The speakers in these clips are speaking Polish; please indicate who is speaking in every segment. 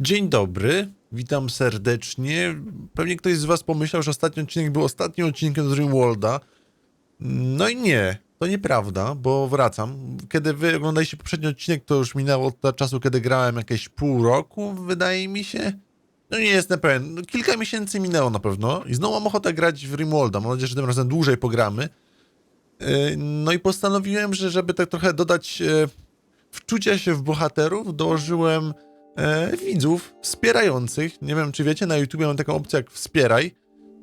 Speaker 1: Dzień dobry, witam serdecznie. Pewnie ktoś z Was pomyślał, że ostatni odcinek był ostatnim odcinkiem z Dreamworlda. No i nie, to nieprawda, bo wracam. Kiedy Wy oglądaliście poprzedni odcinek, to już minęło od czasu, kiedy grałem jakieś pół roku, wydaje mi się. No nie jestem pewien, no, kilka miesięcy minęło na pewno i znowu mam ochotę grać w Dreamworlda. Mam nadzieję, że tym razem dłużej pogramy. Yy, No i postanowiłem, że żeby tak trochę dodać e, wczucia się w bohaterów, dołożyłem e, widzów wspierających. Nie wiem, czy wiecie, na YouTube mam taką opcję jak wspieraj.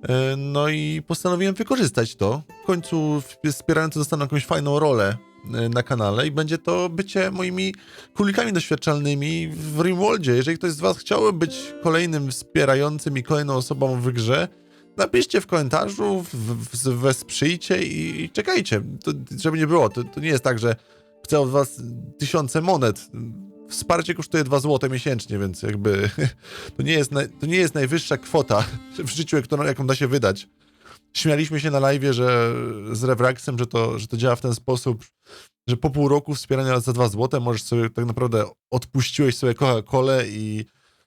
Speaker 1: E, no i postanowiłem wykorzystać to. W końcu wspierający dostaną jakąś fajną rolę e, na kanale i będzie to bycie moimi królikami doświadczalnymi w Rimworldzie. Jeżeli ktoś z was chciałby być kolejnym wspierającym i kolejną osobą w grze, napiszcie w komentarzu, w, w, wesprzyjcie i, i czekajcie. To, żeby nie było, to, to nie jest tak, że chcę od was tysiące monet. Wsparcie kosztuje 2 zł miesięcznie, więc jakby to nie jest, naj, to nie jest najwyższa kwota w życiu, jaką, da się wydać. Śmialiśmy się na live, że z Rewraxem, że to, że to działa w ten sposób, że po pół roku wspierania za 2 zł możesz sobie tak naprawdę odpuściłeś sobie Coca-Colę i,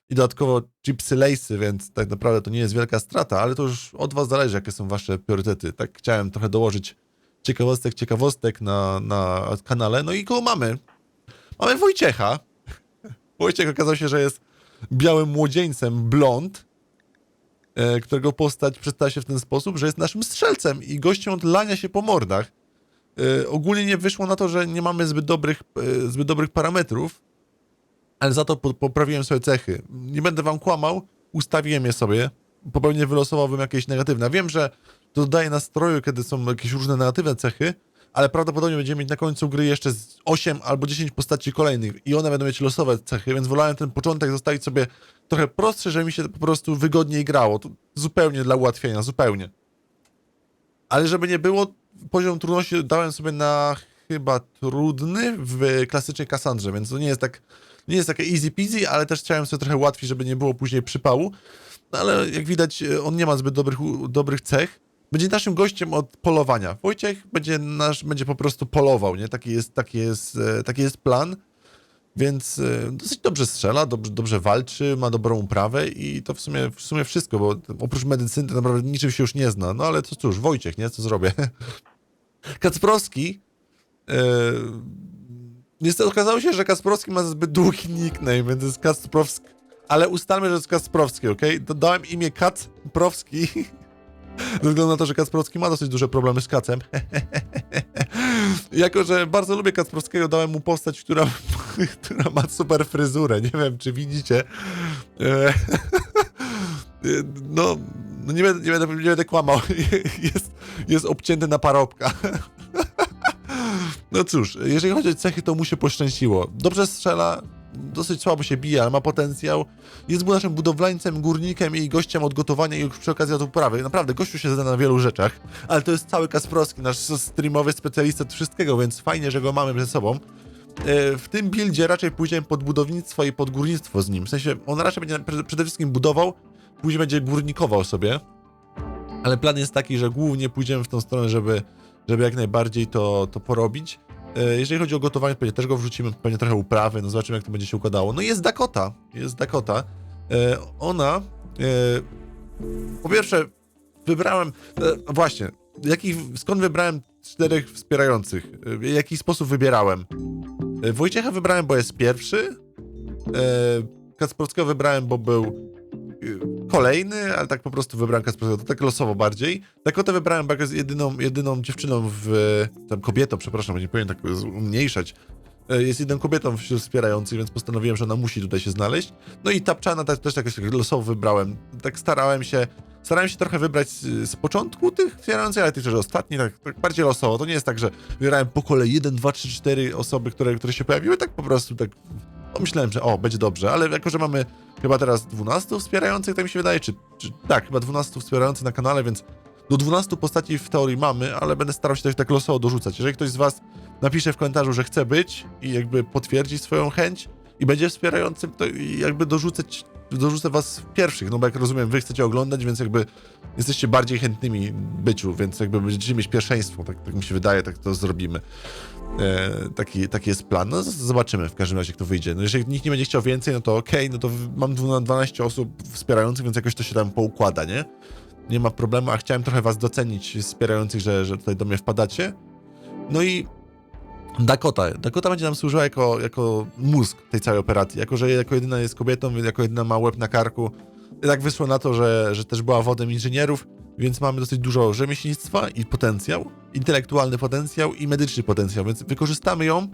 Speaker 1: i dodatkowo chipsy Lace'y, więc tak naprawdę to nie jest wielka strata, ale to już od was zależy, jakie są wasze priorytety. Tak chciałem trochę dołożyć ciekawostek, ciekawostek na, na kanale. No i kogo mamy? Mamy Wojciecha. Wojciech okazał się, że jest białym młodzieńcem, blond, e, którego postać przedstawia się w ten sposób, że jest naszym strzelcem i gościem od lania się po mordach. E, ogólnie nie wyszło na to, że nie mamy zbyt dobrych, e, zbyt dobrych parametrów, ale za to po, poprawiłem sobie cechy. Nie będę wam kłamał, ustawiłem je sobie, bo pewnie wylosowałbym jakieś negatywne. Wiem, że to dodaje nastroju, kiedy są jakieś różne negatywne cechy, ale prawdopodobnie będziemy mieć na końcu gry jeszcze z 8 albo 10 postaci kolejnych i one będą mieć losowe cechy, więc wolałem ten początek zostawić sobie trochę prostszy, żeby mi się po prostu wygodniej grało. To zupełnie dla ułatwienia, zupełnie. Ale żeby nie było, poziom trudności dałem sobie na chyba trudny w klasycznej Cassandrze, więc to nie jest tak, nie jest takie easy peasy, ale też chciałem sobie trochę łatwiej, żeby nie było później przypału. No ale jak widać, on nie ma zbyt dobrych, dobrych cech. Będzie naszym gościem od polowania. Wojciech będzie nasz, będzie po prostu polował, nie? Taki jest, taki jest, e, taki jest plan. Więc e, dosyć dobrze strzela, dobrze, dobrze walczy, ma dobrą uprawę i to w sumie, w sumie wszystko, bo oprócz medycyny to naprawdę niczym się już nie zna. No ale to cóż, Wojciech, nie? Co zrobię? Kacprowski e, Niestety okazało się, że Kasprowski ma zbyt długi nickname, więc jest Kasprowski. Ale ustalmy, że jest Kasprowski, ok? Dodałem imię Kacprowski. Ze względu na to, że Kacprowski ma dosyć duże problemy z kacem. jako, że bardzo lubię Kacprowskiego, dałem mu postać, która, która ma super fryzurę. Nie wiem, czy widzicie. E, no, no nie, będę, nie, będę, nie będę kłamał. Jest, jest obcięty na parobka. No cóż, jeżeli chodzi o cechy, to mu się poszczęściło. Dobrze strzela, dosyć słabo się bije, ale ma potencjał. Jest był naszym budowlańcem, górnikiem i gościem od gotowania i przy okazji od uprawy. Naprawdę, gościu się zna na wielu rzeczach, ale to jest cały Kasprowski, nasz streamowy specjalista od wszystkiego, więc fajnie, że go mamy ze sobą. E, W tym buildzie raczej pójdziemy pod budownictwo i pod górnictwo z nim. W sensie, on raczej będzie przede wszystkim budował, później będzie górnikował sobie. Ale plan jest taki, że głównie pójdziemy w tą stronę, żeby, żeby jak najbardziej to, to porobić. E, Jeżeli chodzi o gotowanie, pewnie też go wrzucimy, pewnie trochę uprawy, no zobaczymy jak to będzie się układało. No jest Dakota, jest Dakota. E, Ona, e, po pierwsze, wybrałem, właśnie, jaki, skąd wybrałem czterech wspierających? W jaki sposób wybierałem? Wojciecha wybrałem, bo jest pierwszy. Kacprowskiego wybrałem, bo był kolejny, ale tak po prostu wybrałem Kacprowskiego, to tak losowo bardziej. Dakotę wybrałem, bo jest jedyną, jedyną dziewczyną w... tam kobietą, przepraszam, nie powinien tak umniejszać. E, Jest jedyną kobietą wśród wspierających, więc postanowiłem, że ona musi tutaj się znaleźć. No i Tapczana tak, też jakoś tak losowo wybrałem. Tak starałem się, starałem się trochę wybrać z, z początku tych wspierających, ale też że ostatni, tak, tak bardziej losowo. To nie jest tak, że wybierałem po kolei 1, 2, 3, 4 osoby, które, które się pojawiły, tak po prostu tak pomyślałem, że o, będzie dobrze, ale jako, że mamy chyba teraz 12 wspierających, tak mi się wydaje, czy, czy tak, chyba 12 wspierających na kanale, więc do 12 postaci w teorii mamy, ale będę starał się też tak losowo dorzucać. Jeżeli ktoś z was napisze w komentarzu, że chce być i jakby potwierdzi swoją chęć i będzie wspierającym, to jakby dorzucać dorzucę was w pierwszych, no bo jak rozumiem, wy chcecie oglądać, więc jakby jesteście bardziej chętnymi byciu, więc jakby będziecie mieć pierwszeństwo, tak, tak mi się wydaje, tak to zrobimy. E, taki, taki jest plan. No zobaczymy w każdym razie, jak to wyjdzie. No jeżeli nikt nie będzie chciał więcej, no to okej, no to mam dwu- 12 osób wspierających, więc jakoś to się tam poukłada, nie? Nie ma problemu, a chciałem trochę was docenić wspierających, że, że tutaj do mnie wpadacie. No i Dakota. Dakota będzie nam służyła jako, jako mózg tej całej operacji. Jako, że jako jedyna jest kobietą, jako jedyna ma łeb na karku. I tak wyszło na to, że, że też była wodem inżynierów, więc mamy dosyć dużo rzemieślnictwa i potencjał, intelektualny potencjał i medyczny potencjał, więc wykorzystamy ją,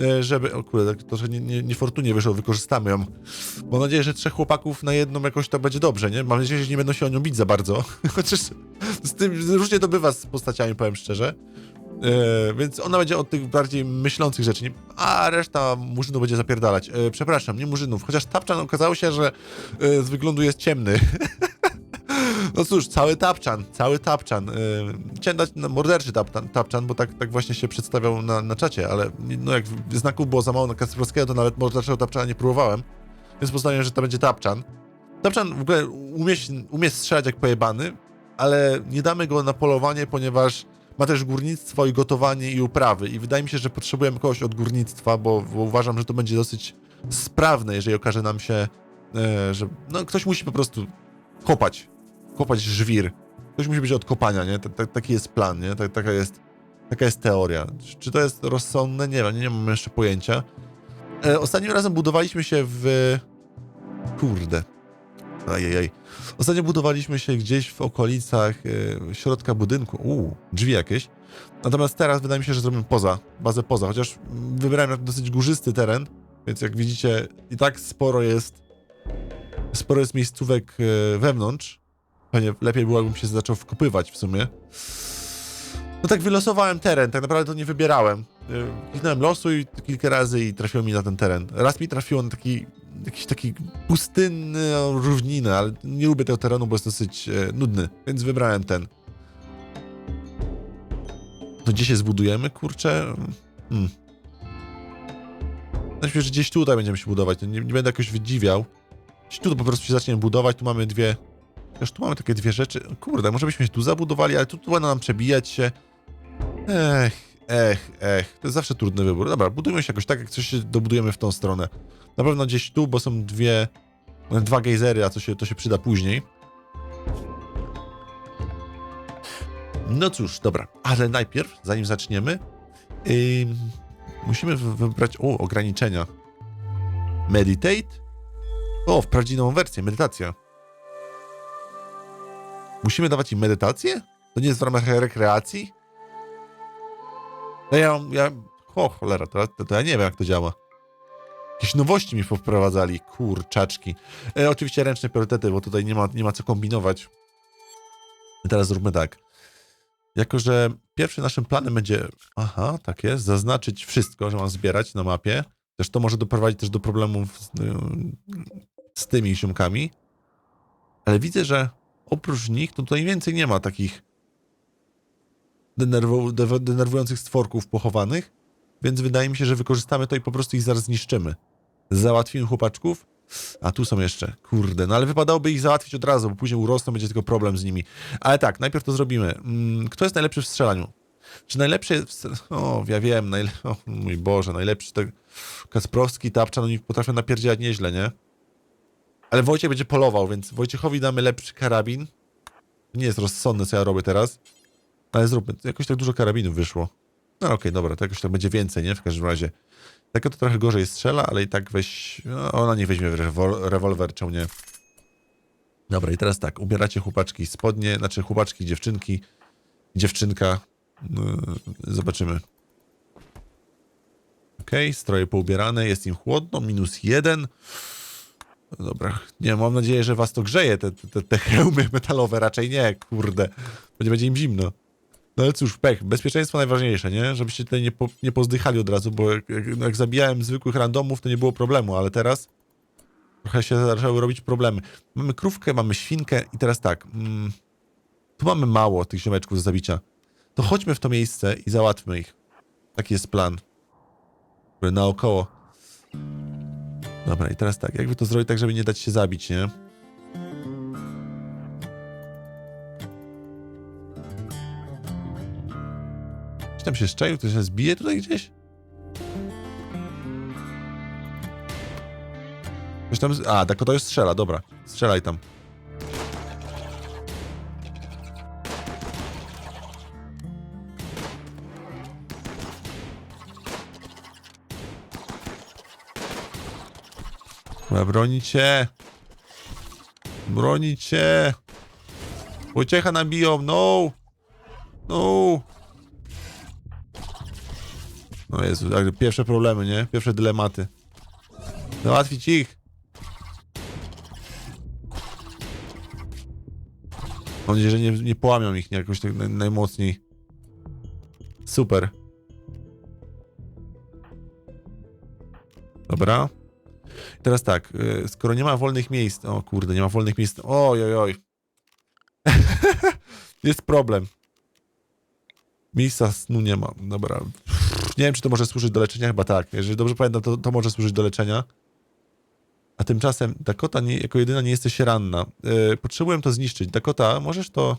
Speaker 1: e, żeby... O kurde, tak trochę nie, nie, niefortunnie wyszło, wykorzystamy ją. Mam nadzieję, że trzech chłopaków na jedną jakoś to będzie dobrze, nie? Mam nadzieję, że nie będą się o nią bić za bardzo. Chociaż z tym różnie to bywa z postaciami, powiem szczerze. E, więc ona będzie od tych bardziej myślących rzeczy, nie? a reszta murzynów będzie zapierdalać. E, przepraszam, nie murzynów, chociaż Tapczan okazało się, że e, z wyglądu jest ciemny. no cóż, cały Tapczan, cały Tapczan. E, chciałem no, morderczy Tapczan, Tapczan, bo tak, tak właśnie się przedstawiał na, na czacie, ale no jak znaków było za mało na Kasprowskiego, to nawet morderczego Tapczana nie próbowałem, więc postanowiłem, że to będzie Tapczan. Tapczan w ogóle umie, umie strzelać jak pojebany, ale nie damy go na polowanie, ponieważ ma też górnictwo i gotowanie i uprawy. I wydaje mi się, że potrzebujemy kogoś od górnictwa, bo, bo uważam, że to będzie dosyć sprawne, jeżeli okaże nam się, e, że no, ktoś musi po prostu kopać. Kopać żwir. Ktoś musi być od kopania, nie? Tak- taki jest plan, nie? Tak- taka, jest, taka jest teoria. Czy to jest rozsądne? Nie wiem, nie, nie mam jeszcze pojęcia. E, ostatnim razem budowaliśmy się w... Kurde. Ajajaj. Ostatnio budowaliśmy się gdzieś w okolicach e, środka budynku. Uuu, drzwi jakieś. Natomiast teraz wydaje mi się, że zrobimy poza, bazę poza, chociaż mm, wybrałem dosyć górzysty teren, więc jak widzicie i tak sporo jest sporo jest miejscówek e, wewnątrz. Pewnie lepiej było, jakbym się zaczął wkopywać w sumie. No tak wylosowałem teren, tak naprawdę to nie wybierałem. E, Kliknąłem losu i kilka razy i trafiło mi na ten teren. Raz mi trafiło na taki jakiś taki pustynny no, równinę, ale nie lubię tego terenu, bo jest dosyć e, nudny, więc wybrałem ten. To gdzie się zbudujemy, kurczę? Hmm. Najpierw, że gdzieś tutaj będziemy się budować, nie, nie będę jakoś wydziwiał. Gdzieś tu po prostu się zaczniemy budować, tu mamy dwie... Też tu mamy takie dwie rzeczy. Kurde, może byśmy się tu zabudowali, ale tu, tu będą nam przebijać się. Ech, ech, ech. To jest zawsze trudny wybór. Dobra, budujmy się jakoś tak, jak coś się dobudujemy w tą stronę. Na pewno gdzieś tu, bo są dwie, dwa gejzery, a to się, to się przyda później. No cóż, dobra, ale najpierw, zanim zaczniemy, ym, musimy wy- wybrać, o, ograniczenia. Meditate? O, wprawdzie nową wersję, medytacja. Musimy dawać im medytację? To nie jest w ramach rekreacji? No ja, ja, o cholera, to, to, to ja nie wiem, jak to działa. Jakieś nowości mi wprowadzali, kurczaczki. E, oczywiście ręczne priorytety, bo tutaj nie ma, nie ma co kombinować. Teraz zróbmy tak. Jako, że pierwszym naszym planem będzie, aha, tak jest, zaznaczyć wszystko, że mam zbierać na mapie. Też to może doprowadzić też do problemów z, y, z tymi ziomkami. Ale widzę, że oprócz nich to tutaj więcej nie ma takich denerwu, denerwujących stworków pochowanych, więc wydaje mi się, że wykorzystamy to i po prostu ich zaraz zniszczymy. Załatwimy chłopaczków. A tu są jeszcze. Kurde, no ale wypadałoby ich załatwić od razu, bo później urosną, będzie tylko problem z nimi. Ale tak, najpierw to zrobimy. Mm, Kto jest najlepszy w strzelaniu? Czy najlepszy jest... O, ja wiem, najle... o mój Boże, najlepszy to... Kasprowski, Tapczan, oni potrafią napierdzielać nieźle, nie? Ale Wojciech będzie polował, więc Wojciechowi damy lepszy karabin. Nie jest rozsądne, co ja robię teraz. Ale zróbmy. Jakoś tak dużo karabinów wyszło. No okej, dobra, to jakoś tak będzie więcej, nie? W każdym razie. Taka to trochę gorzej strzela, ale i tak weź... No, ona nie weźmie rewol rewolwer, czemu nie? Dobra, i teraz tak, ubieracie chłopaczki spodnie, znaczy chłopaczki, dziewczynki, dziewczynka. Yy, zobaczymy. Okej, stroje poubierane, jest im chłodno, minus jeden. Dobra, nie, mam nadzieję, że was to grzeje, te, te, te hełmy metalowe, raczej nie, kurde. Będzie, będzie im zimno. No ale cóż, pech, bezpieczeństwo najważniejsze, nie? Żebyście tutaj nie, po, nie pozdychali od razu, bo jak, jak, jak zabijałem zwykłych randomów, to nie było problemu, ale teraz trochę się zaczęły robić problemy. Mamy krówkę, mamy świnkę i teraz tak, mm, tu mamy mało tych ziomeczków do zabicia. To chodźmy w to miejsce i załatwmy ich. Taki jest plan. Naokoło. Dobra, i teraz tak, jakby to zrobić tak, żeby nie dać się zabić, nie? Tam się szczaił? Ktoś się zbije tutaj gdzieś? Ktoś tam... A, Dakota już strzela, dobra. Strzelaj tam. Bronić się. Uciecha nam biją, no. No. No Jezu, pierwsze problemy, nie? Pierwsze dylematy. Załatwić ich. Mam nadzieję, że nie, nie połamią ich jakoś tak naj, najmocniej. Super. Dobra. Teraz tak, y, skoro nie ma wolnych miejsc... O kurde, nie ma wolnych miejsc... Oj, oj, oj. Jest problem. Miejsca snu nie ma. Dobra. Nie wiem, czy to może służyć do leczenia. Chyba tak. Jeżeli dobrze pamiętam, to, to może służyć do leczenia. A tymczasem Dakota nie, jako jedyna nie jesteś ranna. Yy, potrzebuję to zniszczyć. Dakota, możesz to...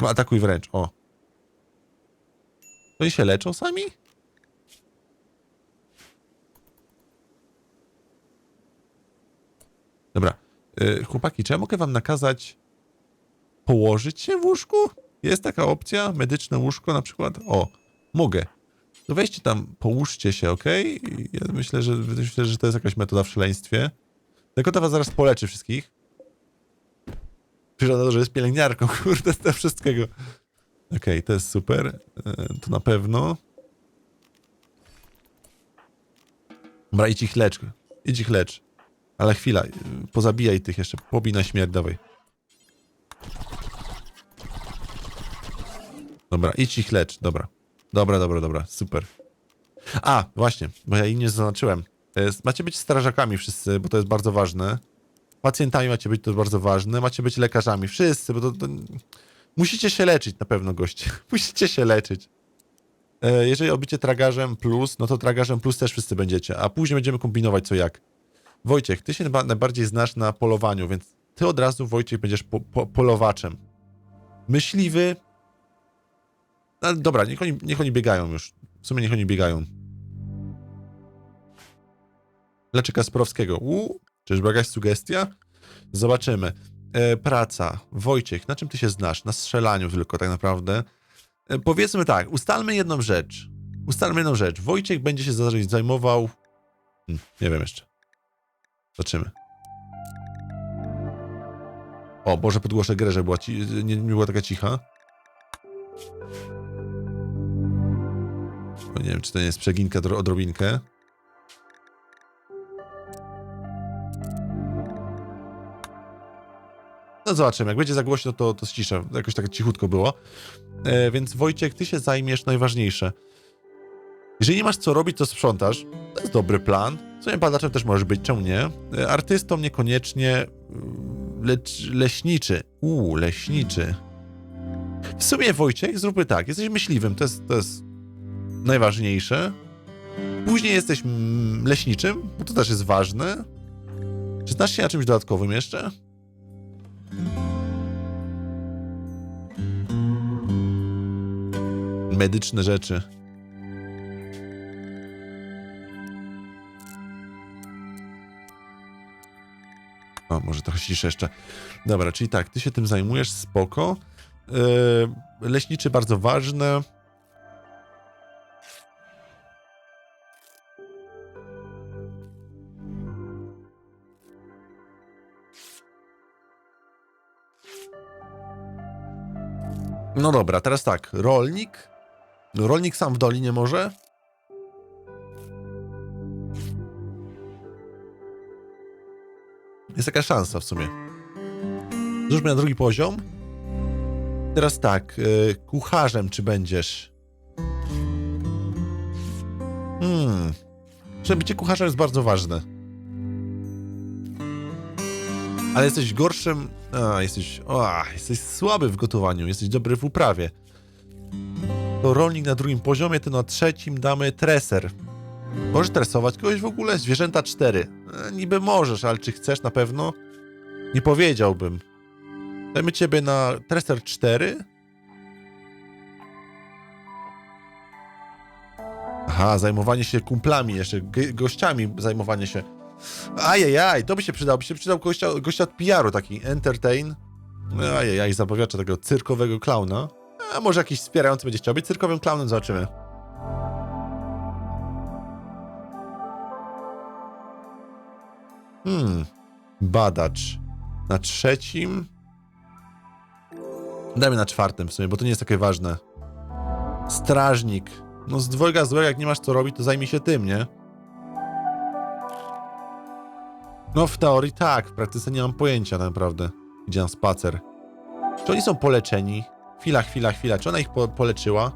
Speaker 1: No, Atakuj wręcz. O. Oni się leczą sami? Dobra. Yy, chłopaki, czy ja mogę wam nakazać położyć się w łóżku? Jest taka opcja? Medyczne łóżko na przykład? O, mogę. To weźcie tam, połóżcie się, ok? Ja myślę, że myślę, że to jest jakaś metoda w szaleństwie. Dakota was zaraz poleczy wszystkich. Przygląda, że jest pielęgniarką, kurde, z wszystkiego. Okej, to jest super. E, To na pewno. Dobra, idź ich lecz. Idź ich lecz. Ale chwila, pozabijaj tych jeszcze. Pobij na śmierć, dawaj. Dobra, idź ich lecz, dobra. Dobra, dobra, dobra, super. A, właśnie, bo ja nie zaznaczyłem. Jest, macie być strażakami wszyscy, bo to jest bardzo ważne. Pacjentami macie być, to jest bardzo ważne. Macie być lekarzami, wszyscy, bo to, to... Musicie się leczyć na pewno, goście. Musicie się leczyć. E, jeżeli obicie tragarzem plus, no to tragarzem plus też wszyscy będziecie, a później będziemy kombinować co jak. Wojciech, ty się najbardziej znasz na polowaniu, więc ty od razu, Wojciech, będziesz po, po, polowaczem. Myśliwy. No, dobra, niech oni, niech oni biegają już. W sumie niech oni biegają. Leczy Kasprowskiego. Uuu, czyżby jakaś sugestia? Zobaczymy. E, praca. Wojciech, na czym ty się znasz? Na strzelaniu tylko tak naprawdę. E, powiedzmy tak, ustalmy jedną rzecz. Ustalmy jedną rzecz. Wojciech będzie się za- zajmował... Hmm, nie wiem jeszcze. Zobaczymy. O, Boże, podgłoszę grę, że była ci... nie, nie była taka cicha. Nie wiem, czy to nie jest przeginka dro- odrobinkę. No zobaczymy, jak będzie za głośno, to, to ściszę. Jakoś tak cichutko było. E, więc Wojciech, ty się zajmiesz najważniejsze. Jeżeli nie masz co robić, to sprzątasz. To jest dobry plan. Co nie badaczem też możesz być, czemu nie? E, Artystą niekoniecznie. mm, Lecz leśniczy. Uuu, leśniczy. W sumie Wojciech, zróbmy tak. Jesteś myśliwym, to jest, to jest najważniejsze. Później jesteś leśniczym, bo to też jest ważne. Czy znasz się na czymś dodatkowym jeszcze? Medyczne rzeczy. O, może trochę ciszę jeszcze. Dobra, czyli tak, ty się tym zajmujesz, spoko. Yy, leśniczy bardzo ważne. No dobra, teraz tak, rolnik. No, rolnik sam w dolinie może? Jest taka szansa w sumie. Zróżmy na drugi poziom. Teraz tak, y, kucharzem czy będziesz? Hmm. Bycie kucharzem jest bardzo ważne. Ale jesteś gorszym. A, jesteś. Jesteś słaby w gotowaniu, jesteś dobry w uprawie. To rolnik na drugim poziomie, to na trzecim damy treser. Możesz tresować kogoś w ogóle? Zwierzęta 4. E, niby możesz, ale czy chcesz na pewno? Nie powiedziałbym. Dajmy ciebie na treser 4. Aha, zajmowanie się kumplami, jeszcze gościami zajmowanie się. Ajajaj, to by się przydało. By się przydał gościa, gościa od PR-u, taki entertain. Ajajaj, zapowiadacza tego cyrkowego klauna. A może jakiś wspierający będzie chciał być cyrkowym klaunem, zobaczymy. Hmm, badacz. Na trzecim. Dajmy na czwartym w sumie, bo to nie jest takie ważne. Strażnik. No z dwojga złego, jak nie masz co robić, to zajmij się tym, nie? No w teorii tak, w praktyce nie mam pojęcia naprawdę. Idzie spacer. Czy oni są poleczeni? Chwila, chwila, chwila. Czy ona ich po poleczyła?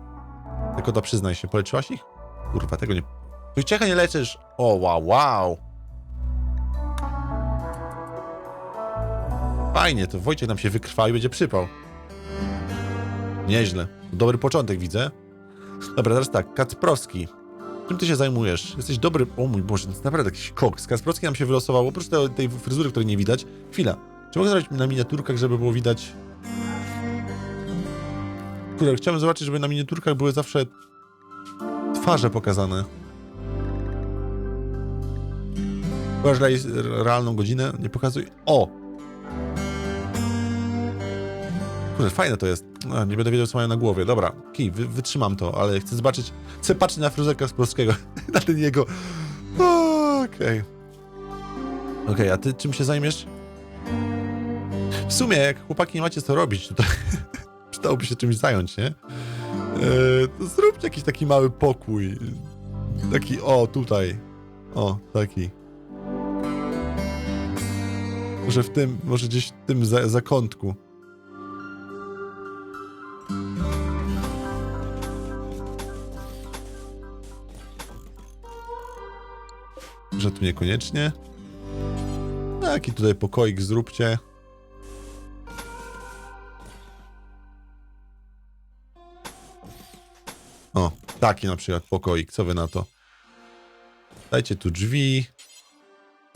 Speaker 1: Tylko to przyznaj się, poleczyłaś ich? Kurwa, tego nie... Wojciecha nie leczysz! O, wow, wow! Fajnie, to Wojciech nam się wykrwał i będzie przypał. Nieźle. Dobry początek widzę. Dobra, teraz tak, Kacprowski. Czym ty się zajmujesz? Jesteś dobry... O mój Boże, to jest naprawdę jakiś koks. Kacprowski nam się wylosował, oprócz tej, tej fryzury, której nie widać. Chwila. Czy mogę zrobić na miniaturkach, żeby było widać... Kurde, chciałem zobaczyć, żeby na miniaturkach były zawsze twarze pokazane. Re- realną godzinę, nie pokazuj. O! Kurde, fajne to jest. No, nie będę wiedział, co mają na głowie. Dobra, kij, wy, wytrzymam to, ale chcę zobaczyć. Chcę patrzeć na fryzurę Kasprowskiego. na ten jego. Okej. Okej, a ty czym się zajmiesz? W sumie, jak chłopaki nie macie co robić, to przydałoby się czymś zająć, nie? Eee, to zróbcie jakiś taki mały pokój. Taki, o, tutaj. O, taki. Może w tym, może gdzieś w tym za, zakątku. Że tu niekoniecznie. Taki tutaj pokoik zróbcie. O, taki na przykład pokoik, co wy na to? Dajcie tu drzwi.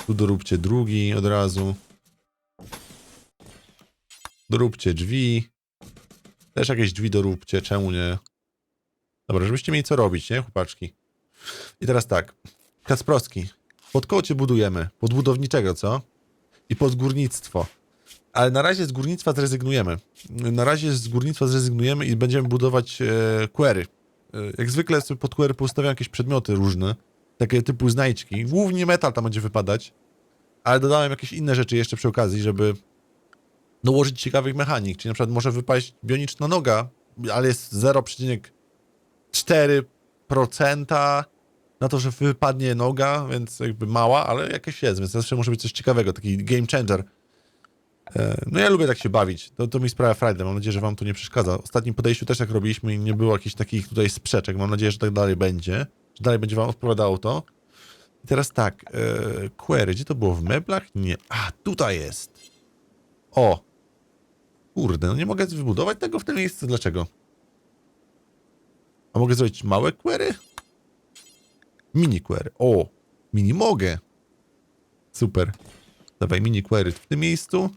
Speaker 1: Tu doróbcie drugi od razu. Doróbcie drzwi. Też jakieś drzwi doróbcie, czemu nie? Dobra, żebyście mieli co robić, nie, chłopaczki? I teraz tak. Kasprowski. Pod koło budujemy. Pod budowniczego, co? I pod górnictwo. Ale na razie z górnictwa zrezygnujemy. Na razie z górnictwa zrezygnujemy i będziemy budować e, query. E, jak zwykle sobie pod query poustawiam jakieś przedmioty różne. Takie typu znajdźki. Głównie metal tam będzie wypadać. Ale dodałem jakieś inne rzeczy jeszcze przy okazji, żeby dołożyć ciekawych mechanik. Czyli na przykład może wypaść bioniczna noga, ale jest 0,4% na to, że wypadnie noga, więc jakby mała, ale jakaś jest, więc zawsze może być coś ciekawego, taki game changer. E, No ja lubię tak się bawić, to, to mi sprawia frajdę, mam nadzieję, że wam to nie przeszkadza. W ostatnim podejściu też tak robiliśmy i nie było jakichś takich tutaj sprzeczek, mam nadzieję, że tak dalej będzie, że dalej będzie wam odpowiadało to. I teraz tak, e, query, gdzie to było, w meblach? Nie, a tutaj jest. O, kurde, no nie mogę wybudować tego w tym miejscu, dlaczego? A mogę zrobić małe query? Mini query. O, mini mogę. Super. Dawaj, mini query w tym miejscu.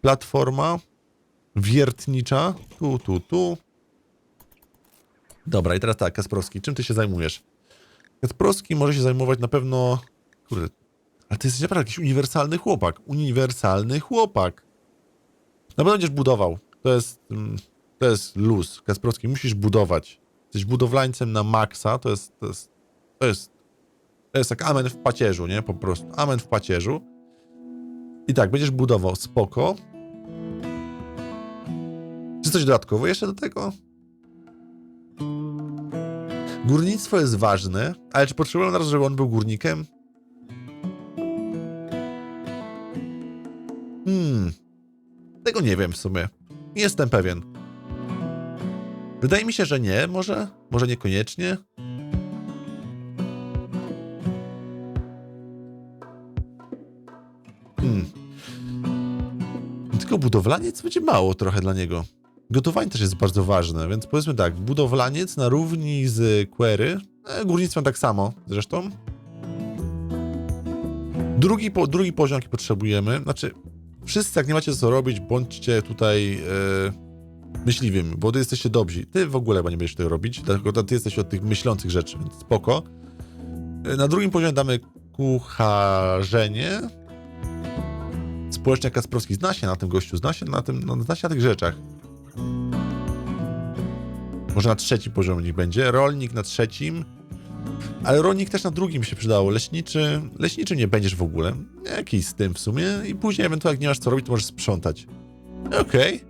Speaker 1: Platforma wiertnicza. Tu, tu, tu. Dobra, i teraz tak, Kasprowski, czym ty się zajmujesz? Kasprowski może się zajmować na pewno... Kurde, ale ty jesteś naprawdę jakiś uniwersalny chłopak. Uniwersalny chłopak. Na pewno będziesz budował. To jest... mm, To jest luz. Kasprowski, musisz budować. Jesteś budowlańcem na maksa, to jest... To jest to jest, to jest jak amen w pacierzu, nie? Po prostu. Amen w pacierzu. I tak, będziesz budował spoko. Czy coś dodatkowo jeszcze do tego? Górnictwo jest ważne, ale czy potrzebujemy na razie, żeby on był górnikiem? Hmm. Tego nie wiem w sumie. Nie jestem pewien. Wydaje mi się, że nie, może? Może niekoniecznie? Budowlaniec będzie mało trochę dla niego. Gotowanie też jest bardzo ważne, więc powiedzmy tak, budowlaniec na równi z query E, górnictwem tak samo zresztą. Drugi, po, drugi poziom, jaki potrzebujemy, znaczy wszyscy jak nie macie co robić, bądźcie tutaj myśliwymi, bo wy jesteście dobrzy. Ty w ogóle nie będziesz tego robić, dlatego ty jesteś od tych myślących rzeczy, więc spoko. E, Na drugim poziomie damy kucharzenie. Społeczny Kasprowski zna się na tym gościu, zna się na tym, no, zna się na tych rzeczach. Może na trzecim poziomie niech będzie. Rolnik na trzecim. Ale rolnik też na drugim się przydało. Leśniczy. Leśniczy nie będziesz w ogóle. Jakiś z tym w sumie. I później ewentualnie jak nie masz co robić, to możesz sprzątać. Okej.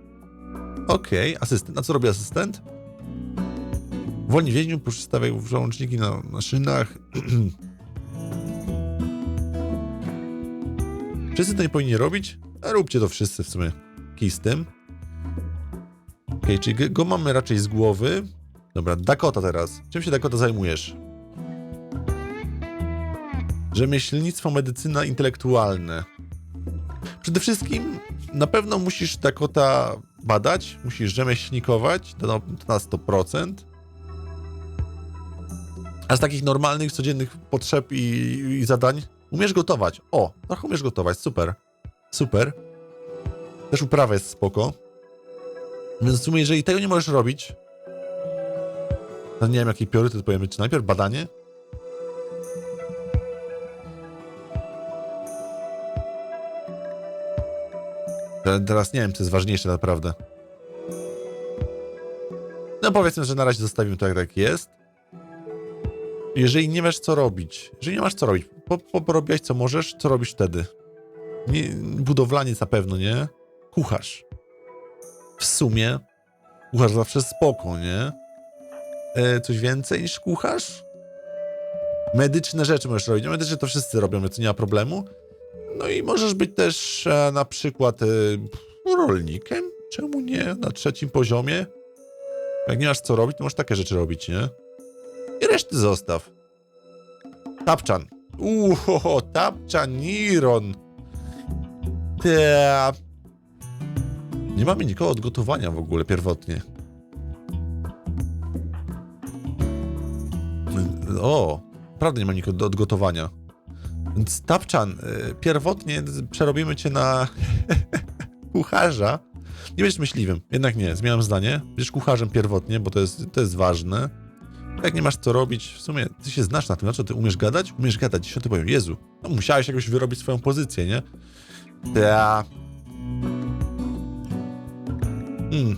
Speaker 1: Okej. Asystent. A co robi asystent? Wolni więźniów przystawiają załączniki na, na szynach. wszyscy to nie powinni robić? A róbcie to wszyscy w sumie. Kij. Okej, czyli go- mamy raczej z głowy. Dobra, Dakota teraz. Czym się Dakota zajmujesz? Rzemieślnictwo, medycyna intelektualne. Przede wszystkim na pewno musisz Dakota badać, musisz rzemieślnikować, to to na 100%. A z takich normalnych, codziennych potrzeb i, i zadań umiesz gotować. O, trochę umiesz gotować, super. Super. Też uprawa jest spoko. Więc w sumie, jeżeli tego nie możesz robić, to nie wiem, jaki priorytet powiemy, czy najpierw badanie? Te- Teraz nie wiem, co jest ważniejsze naprawdę. No powiedzmy, że na razie zostawimy to jak tak jest. Jeżeli nie wiesz, co robić, jeżeli nie masz co robić, po, po, porobiłeś co możesz, co robisz wtedy? Nie, budowlaniec na pewno, nie? Kucharz. W sumie kucharz zawsze spoko, nie? E, coś więcej niż kucharz? Medyczne rzeczy możesz robić. No, medyczne to wszyscy robią, więc nie ma problemu. No i możesz być też e, na przykład e, rolnikiem. Czemu nie? Na trzecim poziomie. Jak nie masz co robić, to możesz takie rzeczy robić, nie? I reszty zostaw. Tapczan. Uho, Tapczan, Niron. Te... Nie mamy nikogo od gotowania w ogóle pierwotnie. O, prawda nie ma nikogo do- od gotowania. Więc Tapczan, y, pierwotnie przerobimy cię na kucharza. Nie będziesz myśliwym. Jednak nie, zmieniam zdanie. Będziesz kucharzem pierwotnie, bo to jest, to jest ważne. Jak nie masz co robić, w sumie ty się znasz na tym, na co ty umiesz gadać? Umiesz gadać, dziesiąty powiem, Jezu, no musiałeś jakoś wyrobić swoją pozycję, nie? Ta. Hmm.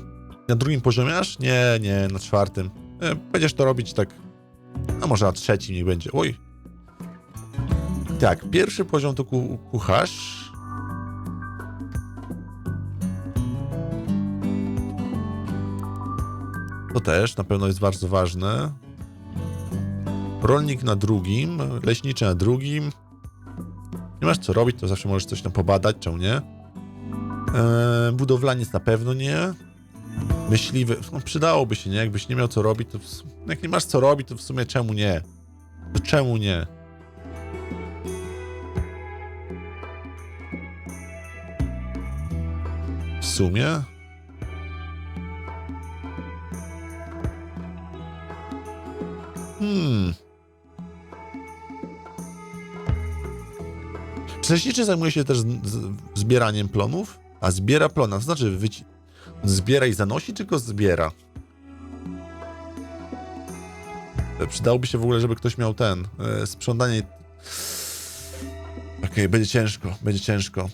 Speaker 1: Na drugim poziomie aż? Nie, nie, na czwartym. E, Będziesz to robić tak. A może na trzecim niech będzie. Oj. Tak, pierwszy poziom to ku kucharz. To też na pewno jest bardzo ważne. Rolnik na drugim, leśniczy na drugim. Nie masz co robić, to zawsze możesz coś tam pobadać, czemu nie? Eee, budowlaniec na pewno nie. Myśliwy, no przydałoby się, nie? Jakbyś nie miał co robić, to w, s- jak nie masz co robić, to w sumie czemu nie? To czemu nie? W sumie? Hmm. Czy leśniczy zajmuje się też zbieraniem plonów? A zbiera plona, to znaczy wyci... zbiera i zanosi, czy go zbiera? E, Przydałoby się w ogóle, żeby ktoś miał ten, e, sprzątanie... Okej, będzie ciężko, będzie ciężko.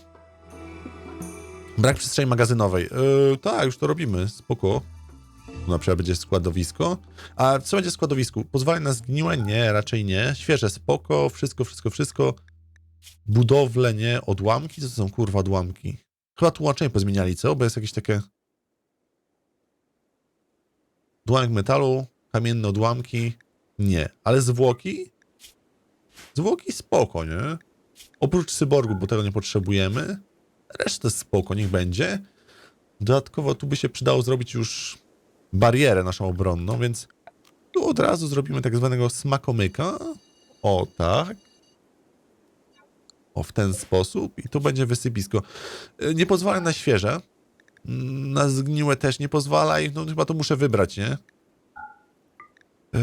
Speaker 1: Brak przestrzeni magazynowej. E, tak, już to robimy, spoko. Na przykład będzie składowisko. A co będzie w składowisku? Pozwala na zgniłe? Nie, raczej nie. Świeże, spoko, wszystko, wszystko, wszystko. Budowle, nie. Odłamki? Co to są kurwa odłamki? Chyba tłumaczenie pozmieniali, co? Bo jest jakieś takie... Odłamek metalu, kamienne odłamki. Nie. Ale zwłoki? Zwłoki spoko, nie? Oprócz cyborgu, bo tego nie potrzebujemy. Resztę spoko, niech będzie. Dodatkowo tu by się przydało zrobić już barierę naszą obronną, więc tu od razu zrobimy tak zwanego smakomyka. O tak. O, w ten sposób. I tu będzie wysypisko. Y, Nie pozwala na świeże. Mm, Na zgniłe też nie pozwala i no chyba to muszę wybrać, nie? Yy,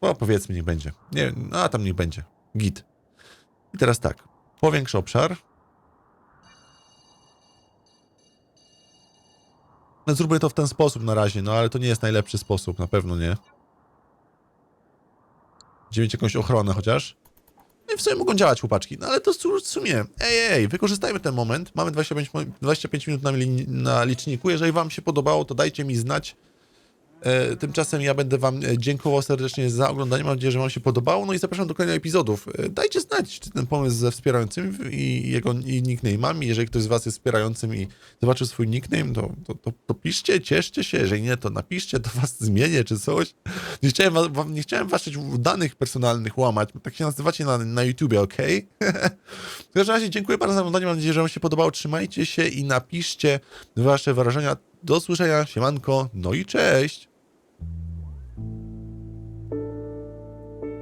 Speaker 1: O, powiedzmy, niech będzie. Nie, no, a tam niech będzie. Git. I teraz tak. Powiększ obszar. No, zróbmy to w ten sposób na razie, no ale to nie jest najlepszy sposób, na pewno nie. Będziemy mieć jakąś ochronę chociaż. W sumie mogą działać chłopaczki, no ale to w sumie, ej, ej, wykorzystajmy ten moment. Mamy 25, mo- 25 minut na, na liczniku. Jeżeli wam się podobało, to dajcie mi znać. E, tymczasem ja będę wam e, dziękował serdecznie za oglądanie. Mam nadzieję, że wam się podobało. No i zapraszam do kolejnych epizodów. E, dajcie znać, czy ten pomysł ze wspierającym i jego i nickname'ami. Jeżeli ktoś z was jest wspierającym i zobaczył swój nickname, to, to, to, to piszcie, cieszcie się. Jeżeli nie, to napiszcie, to was zmienię czy coś. Nie chciałem, wam, nie chciałem waszych danych personalnych łamać. bo Tak się nazywacie na, na YouTubie, ok? w każdym razie dziękuję bardzo za oglądanie. Mam nadzieję, że wam się podobało. Trzymajcie się i napiszcie wasze wrażenia. Do usłyszenia, siemanko, no i cześć!